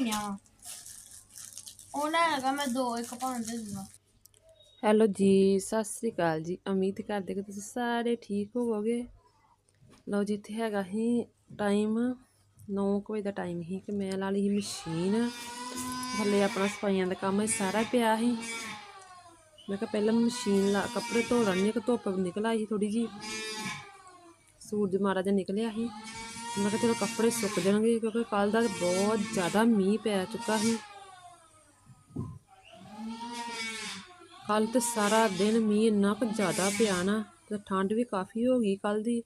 ਹੋਈਆਂ ਵਾ ਉਹ ਲੈ ਲਗਾ ਮੈਂ ਦੋ ਇੱਕ ਪਾਉਣ ਦੇ ਦੂੰਗਾ ਹੈਲੋ ਜੀ, ਸਤਿ ਸ੍ਰੀ ਅਕਾਲ ਜੀ। ਉਮੀਦ ਕਰਦੇ ਕਿ ਤੁਸੀਂ ਸਾਰੇ ਠੀਕ ਹੋਵੋਗੇ। ਲਓ ਜੀ, ਇੱਥੇ ਹੈਗਾ ਹੀ ਟਾਈਮ 9 ਵਜੇ ਦਾ ਟਾਈਮ ਹੀ ਕਿ ਮੈਂ ਲਾ ਲਈ ਸੀ ਮਸ਼ੀਨ। ਥੱਲੇ ਆਪਣਾ ਸਫਾਈਆਂ ਦਾ ਕੰਮ ਸਾਰਾ ਪਿਆ ਸੀ। ਮੈਂ ਕਿਹਾ ਪਹਿਲਾਂ ਮਸ਼ੀਨ ਲਾ, ਕੱਪੜੇ ਧੋ ਲੈਣੇ ਕਿ ਧੁੱਪ ਨਿਕਲ ਆਈ ਥੋੜੀ ਜੀ ਸੂਰਜ ਮਾੜਾ ਜਿਹਾ ਨਿਕਲਿਆ ਸੀ। ਮੈਂ ਕਿਹਾ ਚਲੋ ਕੱਪੜੇ ਸੁੱਕ ਜਾਣਗੇ ਕਿਉਂਕਿ ਕੱਲ ਦਾ ਬਹੁਤ ਜ਼ਿਆਦਾ ਮੀਂਹ ਪੈ ਚੁੱਕਾ ਸੀ। ਕੱਲ ਤੇ ਸਾਰਾ ਦਿਨ ਮੀਂਹ ਇੰਨਾ ਕੁ ਜ਼ਿਆਦਾ ਪਿਆ ਨਾ, ਤੇ ਠੰਡ ਵੀ ਕਾਫੀ ਹੋ ਗਈ ਕੱਲ ਦੀ।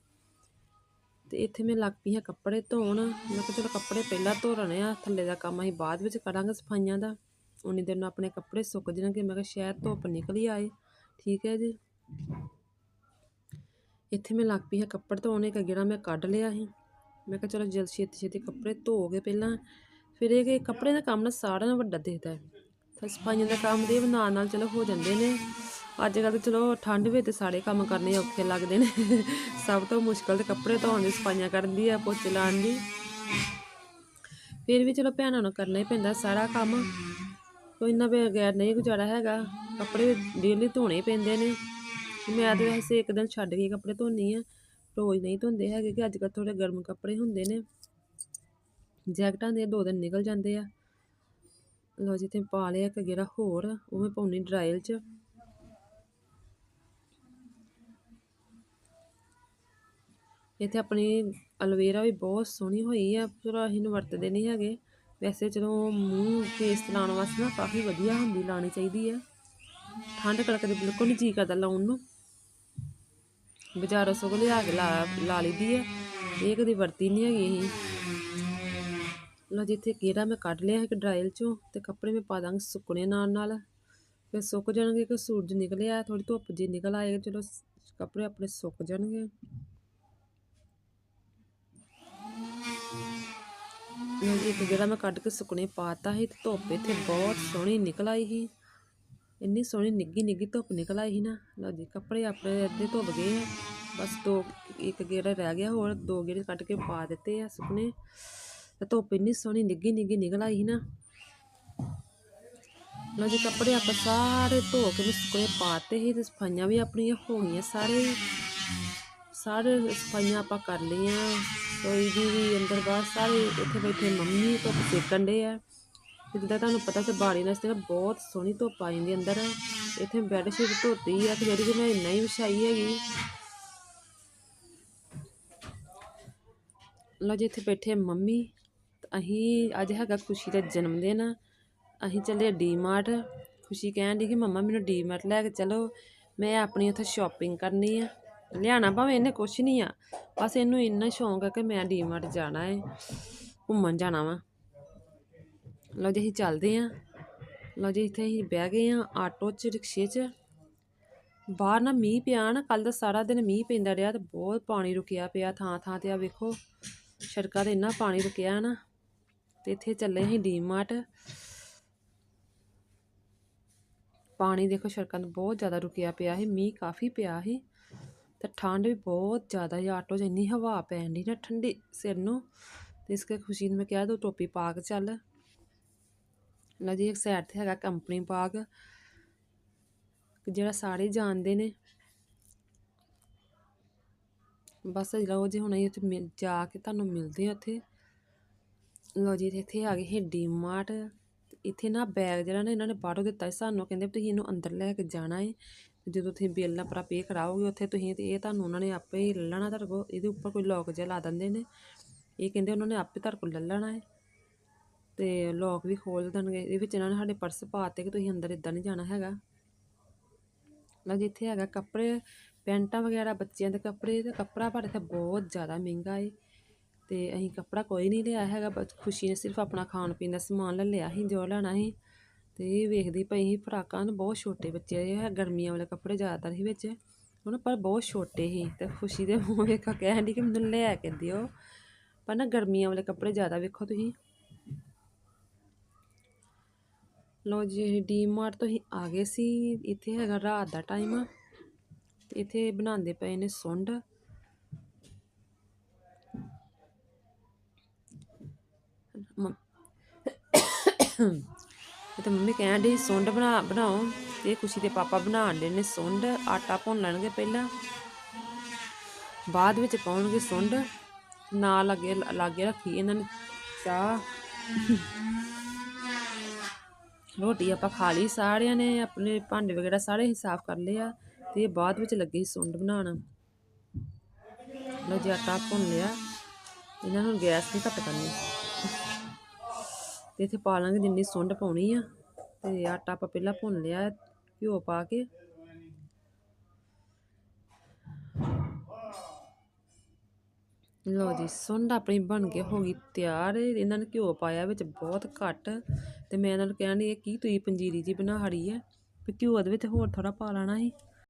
ਤੇ ਇੱਥੇ ਮੈਂ ਲੱਗ ਪਈ ਹਾਂ ਕੱਪੜੇ ਧੋਣ। ਮੈਂ ਕਿਹਾ ਚਲੋ ਕੱਪੜੇ ਪਹਿਲਾਂ ਧੋ ਲੈਣੇ ਆ, ਥੱਲੇ ਦਾ ਕੰਮ ਅਸੀਂ ਬਾਅਦ ਵਿੱਚ ਕਰਾਂਗੇ ਸਫਾਈਆਂ ਦਾ। ਉਨੀ ਦਿਨ ਆਪਣੇ ਕੱਪੜੇ ਸੁੱਕ ਜਾਣਗੇ, ਮੈਂ ਕਿਹਾ ਸ਼ਹਿਰ ਧੁੱਪ ਨਿਕਲੀ ਆਏ, ਠੀਕ ਹੈ ਜੀ। ਇੱਥੇ ਮੈਂ ਲੱਗ ਪਈ ਹਾਂ ਕੱਪੜੇ ਧੋਣ, ਇੱਕ ਗੇੜਾ ਮੈਂ ਕੱਢ ਲਿਆ ਸੀ। ਮੈਂ ਕਿਹਾ ਚਲੋ ਜਲਦੀ ਛੇਤੀ ਛੇਤੀ ਕੱਪੜੇ ਧੋ ਕੇ ਪਹਿਲਾਂ ਫਿਰ ਇਹ ਕਿ ਕੱਪੜੇ ਦਾ ਕੰਮ ਨਾ ਸਾਰਿਆਂ ਨਾਲੋਂ ਵੱਡਾ ਦਿਖਦਾ ਹੈ। ਤਾਂ ਸਫਾਈਆਂ ਦਾ ਕੰਮ ਦੇ ਨਾਲ ਨਾਲ ਚਲੋ ਹੋ ਜਾਂਦੇ ਨੇ। ਅੱਜ ਕੱਲ੍ਹ ਤਾਂ ਚਲੋ ਠੰਡ ਵਿੱਚ ਤੇ ਸਾਰੇ ਕੰਮ ਕਰਨੇ ਔਖੇ ਲੱਗਦੇ ਨੇ। ਸਭ ਤੋਂ ਮੁਸ਼ਕਲ ਤੇ ਕੱਪੜੇ ਧੋਣ ਦੀ, ਸਫਾਈਆਂ ਕਰਨ ਦੀ ਆ, ਪੋਚੇ ਲਾਉਣ ਦੀ। ਫਿਰ ਵੀ ਚਲੋ ਭੈਣਾਂ ਨੂੰ ਕਰਨਾ ਹੀ ਪੈਂਦਾ ਸਾਰਾ ਕੰਮ। ਕੋਈ ਇੰਨਾ ਬਗੈਰ ਨਹੀਂ ਗੁਜ਼ਾਰਾ ਹੈਗਾ। ਕੱਪੜੇ ਡੇਲੀ ਧੋਣੇ ਹੀ ਪੈਂਦੇ ਨੇ। ਮੈਂ ਤਾਂ ਵੈਸੇ ਇੱਕ ਦਿਨ ਛੱਡ ਕੇ ਕੱਪੜੇ ਧੋਨੀ ਆ। ਰੋਜ਼ ਨਹੀਂ ਧੋਂਦੇ ਹੈਗੇ ਕਿ ਅੱਜ ਕੱਲ੍ਹ ਥੋੜੇ ਗਰਮ ਕੱਪੜੇ ਹੁੰਦੇ ਨੇ। ਜੈਕਟਾਂ ਦੇ ਦੋ ਦਿਨ ਨਿਕਲ ਜਾਂਦੇ ਆ। ਲਓ ਜੀ ਤੇ ਪਾ ਲਿਆ ਇੱਕ ਗੇੜਾ ਹੋਰ, ਉਹ ਮੈਂ ਪਾਉਣੀ ਡਰਾਇਲ 'ਚ। ਇੱਥੇ ਆਪਣੀ ਅਲਵੇਰਾ ਵੀ ਬਹੁਤ ਸੋਹਣੀ ਹੋਈ ਆ, ਪਰ ਅਸੀਂ ਨੂੰ ਵਰਤਦੇ ਨਹੀਂ ਹੈਗੇ। ਵੈਸੇ ਚਲੋ ਮੂੰਹ ਫੇਸ ਤੇ ਲਾਉਣ ਵਾਸਤੇ ਨਾ ਕਾਫੀ ਵਧੀਆ ਹੁੰਦੀ, ਲਾਉਣੀ ਚਾਹੀਦੀ ਆ। ਠੰਡ ਕੜਕਦੇ ਬਿਲਕੁਲ ਨਹੀਂ ਜੀ ਕਰਦਾ ਲਾਉਣ ਨੂੰ। ਬਾਜ਼ਾਰੋਂ ਸਗੋਂ ਲਿਆ ਕੇ ਲਾ ਲਾ ਲਈਦੀ ਆ। ਇਹ ਕਦੀ ਵਰਤੀ ਨਹੀਂ ਹੈਗੀ ਇਹ। ਲਓ ਜਿੱਥੇ ਕਿਹੜਾ ਮੈਂ ਕੱਢ ਲਿਆ ਇੱਕ ਡਰਾਇਲ ਚੋਂ ਤੇ ਕੱਪੜੇ ਮੈਂ ਪਾ ਦਾਂਗੀ ਸੁੱਕਣੇ ਨਾਲ ਨਾਲ। ਫਿਰ ਸੁੱਕ ਜਾਣਗੇ ਕਿ ਸੂਰਜ ਨਿਕਲਿਆ ਥੋੜੀ ਧੁੱਪ ਜੀ ਨਿਕਲ ਆਏਗਾ ਚਲੋ ਕੱਪੜੇ ਆਪਣੇ ਸੁੱਕ ਜਾਣਗੇ। ਲਓ ਇੱਕ ਜਿਹੜਾ ਮੈਂ ਕੱਢ ਕੇ ਸੁੱਕਣੇ ਪਾਤਾ ਸੀ ਧੁੱਪ ਇੱਥੇ ਬਹੁਤ ਸੋਹਣੀ ਨਿਕਲ ਆਈ ਸੀ। ਇੰਨੀ ਸੋਹਣੀ ਨਿੱਗੀ ਨਿੱਗੀ ਧੁੱਪ ਨਿਕਲ ਆਈ ਸੀ ਨਾ, ਲਓ ਜੀ, ਕੱਪੜੇ ਆਪਣੇ ਅੱਧੇ ਧੁੱਪ ਗਏ ਆ, ਬਸ ਦੋ, ਇੱਕ ਗੇੜਾ ਰਹਿ ਗਿਆ, ਹੋਰ ਦੋ ਗੇੜੇ ਕੱਢ ਕੇ ਪਾ ਦਿੱਤੇ ਆ ਸੁੱਕਣੇ, ਤੇ ਧੁੱਪ ਇੰਨੀ ਸੋਹਣੀ ਨਿੱਗੀ ਨਿੱਗੀ ਨਿਕਲ ਆਈ ਸੀ ਨਾ। ਲਓ ਜੀ, ਕੱਪੜੇ ਆਪਾਂ ਸਾਰੇ ਧੋ ਕੇ ਵੀ ਸੁੱਕਣੇ ਪਾਤੇ ਸੀ, ਤੇ ਸਫਾਈਆਂ ਵੀ ਆਪਣੀਆਂ ਹੋ ਗਈਆਂ ਸਾਰੇ ਸਾਰੇ ਸਫਾਈਆਂ ਆਪਾਂ ਕਰ ਲਈਆਂ ਕੋਈ ਦੀ ਵੀ ਅੰਦਰ ਬਾਹਰ ਸਾਰੇ ਇੱਥੇ ਬੈਠੇ ਮੰਮੀ ਧੁੱਪ ਸੇਕਣ ਦੇ ਆ। ਤੇ ਜਿੱਦਾਂ ਤੁਹਾਨੂੰ ਪਤਾ ਕਿ ਬਾੜੀ ਨਾਲ ਇਸ ਤਰ੍ਹਾਂ ਬਹੁਤ ਸੋਹਣੀ ਧੁੱਪ ਆ ਜਾਂਦੀ ਅੰਦਰ। ਇੱਥੇ ਬੈੱਡ ਸ਼ੀਟ ਧੋਤੀ ਆ ਤੇ ਜਿਹੜੀ ਕਿ ਮੈਂ ਇੰਨਾ ਹੀ ਵਿਛਾਈ ਹੈਗੀ। ਲਓ ਜੀ, ਇੱਥੇ ਬੈਠੇ ਮੰਮੀ। ਅਸੀਂ, ਅੱਜ ਹੈਗਾ ਖੁਸ਼ੀ ਦਾ ਜਨਮ ਦਿਨ। ਅਸੀਂ ਚੱਲੇ ਡੀਮਾਰਟ ਖੁਸ਼ੀ ਕਹਿਣ ਦੀ ਕਿ ਮੰਮਾ ਮੈਨੂੰ ਡੀਮਾਰਟ ਲੈ ਕੇ ਚਲੋ। ਮੈਂ ਆਪਣੀ ਉੱਥੇ ਸ਼ਾਪਿੰਗ ਕਰਨੀ ਆ। ਲਿਆਣਾ ਭਾਵੇਂ ਇਹਨੇ ਕੁਛ ਨਹੀਂ ਆ। ਬਸ ਇਹਨੂੰ ਇੰਨਾ ਸ਼ੌਂਕ ਆ ਕਿ ਮੈਂ ਡੀਮਾਰਟ ਜਾਣਾ ਹੈ। ਘੁੰਮਣ ਜਾਣਾ ਵਾ। ਲਓ ਜੀ, ਅਸੀਂ ਚੱਲਦੇ ਆਂ ਲਓ ਜੀ, ਇੱਥੇ ਅਸੀਂ ਬਹਿ ਗਏ ਆਂ ਆਟੋ 'ਚ, ਰਿਕਸ਼ੇ 'ਚ। ਬਾਹਰ ਨਾ ਮੀਂਹ ਪਿਆ ਨਾ ਕੱਲ ਦਾ ਸਾਰਾ ਦਿਨ ਮੀਂਹ ਪੈਂਦਾ ਰਿਹਾ ਤੇ ਬਹੁਤ ਪਾਣੀ ਰੁਕਿਆ ਪਿਆ ਥਾਂ ਥਾਂ ਤੇ। ਆ ਵੇਖੋ, ਸੜਕਾਂ ਤੇ ਇੰਨਾ ਪਾਣੀ ਰੁਕਿਆ ਨਾ। ਤੇ ਇੱਥੇ ਚੱਲੇ ਅਸੀਂ ਡੀਮਾਰਟ। ਪਾਣੀ ਦੇਖੋ, ਸੜਕਾਂ ਤੇ ਬਹੁਤ ਜ਼ਿਆਦਾ ਰੁਕਿਆ ਪਿਆ ਸੀ, ਮੀਂਹ ਕਾਫੀ ਪਿਆ ਸੀ। ਤੇ ਠੰਡ ਵੀ ਬਹੁਤ ਜ਼ਿਆਦਾ ਸੀ, ਆਟੋ 'ਚ ਇੰਨੀ ਹਵਾ ਪੈਣ ਦੀ ਨਾ, ਠੰਡੀ ਸਿਰ ਨੂੰ। ਤੇ ਇਸ ਕਰਕੇ ਖੁਸ਼ੀ ਨੂੰ ਮੈਂ ਕਿਹਾ ਤੂੰ ਟੋਪੀ ਪਾ ਕੇ ਚੱਲ। ਲਓ ਜੀ ਇੱਕ ਸਾਈਡ ਤੇ ਹੈਗਾ ਕੰਪਨੀ ਬਾਗ। ਜਿਹੜਾ ਸਾਰੇ ਜਾਣਦੇ ਨੇ। ਬਸ ਲਓ ਜੀ ਹੁਣ ਅਸੀਂ ਉੱਥੇ ਮਿਲ, ਜਾ ਕੇ ਤੁਹਾਨੂੰ ਮਿਲਦੇ ਆ ਉੱਥੇ। ਲਓ ਜੀ, ਇੱਥੇ ਆ ਗਏ ਹੈ ਡੀਮਾਰਟ ਇੱਥੇ ਨਾ ਬੈਗ ਜਿਹੜਾ ਨਾ ਇਹਨਾਂ ਨੇ ਬਾਹਰੋਂ ਦਿੱਤਾ ਸੀ ਸਾਨੂੰ, ਕਹਿੰਦੇ ਵੀ ਤੁਸੀਂ ਇਹਨੂੰ ਅੰਦਰ ਲੈ ਕੇ ਜਾਣਾ ਹੈ ਜਦੋਂ ਤੁਸੀਂ ਬਿੱਲ ਆਪਣਾ ਪੇ ਕਰਾਓਗੇ ਉੱਥੇ, ਤੁਸੀਂ ਇਹ ਤੁਹਾਨੂੰ ਉਹਨਾਂ ਨੇ ਆਪੇ ਹੀ ਲੈ ਲੈਣਾ ਤੁਹਾਡੇ ਕੋਲ। ਇਹਦੇ ਉੱਪਰ ਕੋਈ ਲੋਕ ਜਿਹਾ ਲਾ ਦਿੰਦੇ ਨੇ। ਇਹ ਕਹਿੰਦੇ ਉਹਨਾਂ ਨੇ ਆਪੇ ਤੁਹਾਡੇ ਕੋਲ ਲੈ ਲੈਣਾ ਹੈ ਤੇ ਲੋਕ ਵੀ ਖੋਲ ਦੇਣਗੇ। ਇਹਦੇ ਵਿੱਚ ਇਹਨਾਂ ਨੇ ਸਾਡੇ ਪਰਸ ਪਾਤੇ ਕਿ ਤੁਸੀਂ ਅੰਦਰ ਇਦਾਂ ਨਹੀਂ ਜਾਣਾ ਹੈਗਾ। ਲਓ ਜੀ ਹੈਗਾ ਕੱਪੜੇ, ਪੈਂਟਾਂ ਵਗੈਰਾ ਬੱਚਿਆਂ ਦੇ ਕੱਪੜੇ, ਤੇ ਕੱਪੜਾ ਪਰ ਇੱਥੇ ਬਹੁਤ ਜ਼ਿਆਦਾ ਮਹਿੰਗਾ ਏ। ਤੇ ਅਸੀਂ ਕੱਪੜਾ ਕੋਈ ਨਹੀਂ ਲਿਆ ਹੈਗਾ, ਬਸ ਖੁਸ਼ੀ ਨੇ ਸਿਰਫ ਆਪਣਾ ਖਾਣ ਪੀਣ ਦਾ ਸਮਾਨ ਲੈ ਲਿਆ ਸੀ, ਜੋ ਲੈਣਾ ਸੀ। ਤੇ ਇਹ ਵੇਖਦੀ ਪਈ ਸੀ, ਫਰਾਕਾਂ ਨੂੰ ਬਹੁਤ ਛੋਟੇ ਬੱਚੇ ਇਹ ਗਰਮੀਆਂ ਵਾਲੇ ਕੱਪੜੇ ਜ਼ਿਆਦਾਤਰ ਸੀ ਵਿੱਚ। ਉਹਨਾਂ ਪਰ ਬਹੁਤ ਛੋਟੇ ਸੀ, ਤੇ ਖੁਸ਼ੀ ਦੇ ਮੂੰਹ ਵੇਖਾ, ਕਹਿਣ ਦੀ ਕਿ ਮੈਨੂੰ ਲੈ ਕੇ ਦਿਓ। ਪਰ ਨਾ ਗਰਮੀਆਂ ਵਾਲੇ ਕੱਪੜੇ ਜ਼ਿਆਦਾ ਵੇਖੋ ਤੁਸੀਂ। ਲਓ ਜੀ ਡੀਮਾਰਟ ਤੋਂ ਹੀ ਆ ਗਏ ਸੀ। ਇੱਥੇ ਹੈਗਾ ਰਾਤ ਦਾ ਟਾਈਮ ਤੇ ਇੱਥੇ ਬਣਾਉਂਦੇ ਪਏ ਨੇ ਸੁੰਡ। ਮ- ਮੰਮੀ ਕਹਿਣ ਡਈ ਸੁੰਡ ਬਣਾ, ਬਣਾਓ। ਤੇ ਖੁਸ਼ੀ ਦੇ ਪਾਪਾ ਬਣਾਉਣ ਦੇ ਨੇ ਸੁੰਡ। ਆਟਾ ਭੁੰਨ ਲੈਣਗੇ ਪਹਿਲਾਂ। ਬਾਅਦ ਵਿੱਚ ਪਾਉਣਗੇ ਸੁੰਡ। ਨਾਲ ਲੱਗੇ ਲਾਗੇ ਰੱਖੀ ਇਹਨਾਂ ਨੇ ਚਾਹ। ਰੋਟੀ ਆਪਾਂ ਖਾ ਲਈ, ਸਾਰਿਆਂ ਨੇ ਆਪਣੇ ਭਾਂਡੇ ਵਗੈਰਾ ਸਾਰੇ ਹੀ ਸਾਫ਼ ਕਰ ਲਏ ਆ ਤੇ ਬਾਅਦ ਵਿੱਚ ਲੱਗੇ ਸੁੰਡ ਬਣਾਉਣ। ਲੋ ਜੀ, ਆਟਾ ਭੁੰਨ ਲਿਆ ਇਹਨਾਂ ਨੂੰ ਗੈਸ ਨਹੀਂ ਘੱਟ ਕਰਨੀ। ਤੇ ਇੱਥੇ ਪਾ ਲਾਂਗੇ ਜਿੰਨੀ ਸੁੰਡ ਪਾਉਣੀ ਆ ਤੇ ਆਟਾ ਆਪਾਂ ਪਹਿਲਾਂ ਭੁੰਨ ਲਿਆ, ਘਿਓ ਪਾ ਕੇ ਲਓ ਜੀ, ਸੁੰਡ ਆਪਣੀ ਬਣ ਕੇ ਹੋ ਗਈ ਤਿਆਰ। ਇਹਨਾਂ ਨੇ ਘਿਓ ਪਾਇਆ ਵਿੱਚ ਬਹੁਤ ਘੱਟ ਤੇ ਮੈਂ ਇਹਨਾਂ ਨੂੰ ਕਹਿਣ ਡਈ ਕੀ ਤੁਸੀਂ ਪੰਜੀਰੀ ਜੀ ਬਣਾ ਹੜੀ ਹੈ ਵੀ ਘਿਓ ਦੇ ਵਿੱਚ ਹੋਰ ਥੋੜਾ ਪਾ ਲੈਣਾ ਸੀ।